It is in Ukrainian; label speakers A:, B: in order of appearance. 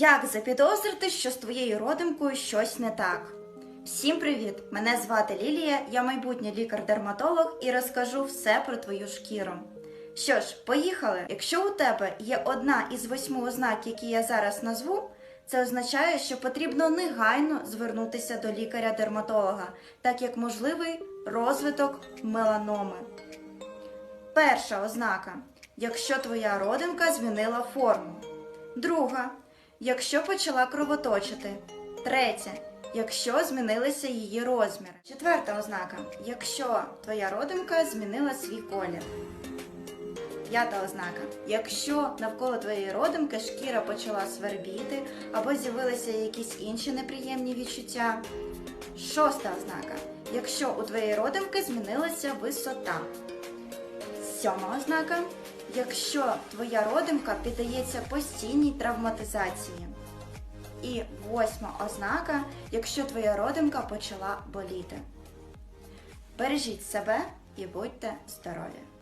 A: Як запідозрити, що з твоєю родимкою щось не так? Всім привіт! Мене звати Лілія, я майбутній лікар-дерматолог і розкажу все про твою шкіру. Що ж, поїхали! Якщо у тебе є одна із восьми ознак, які я зараз назву, це означає, що потрібно негайно звернутися до лікаря-дерматолога, так як можливий розвиток меланоми. Перша ознака якщо твоя родинка змінила форму. Друга якщо почала кровоточити. Третя якщо змінилися її розміри. Четверта ознака якщо твоя родинка змінила свій колір. П'ята ознака. Якщо навколо твоєї родинки шкіра почала свербіти або з'явилися якісь інші неприємні відчуття. Шоста ознака. Якщо у твоєї родинки змінилася висота. Сьома ознака. Якщо твоя родинка піддається постійній травматизації. І восьма ознака, якщо твоя родинка почала боліти. Бережіть себе і будьте здорові!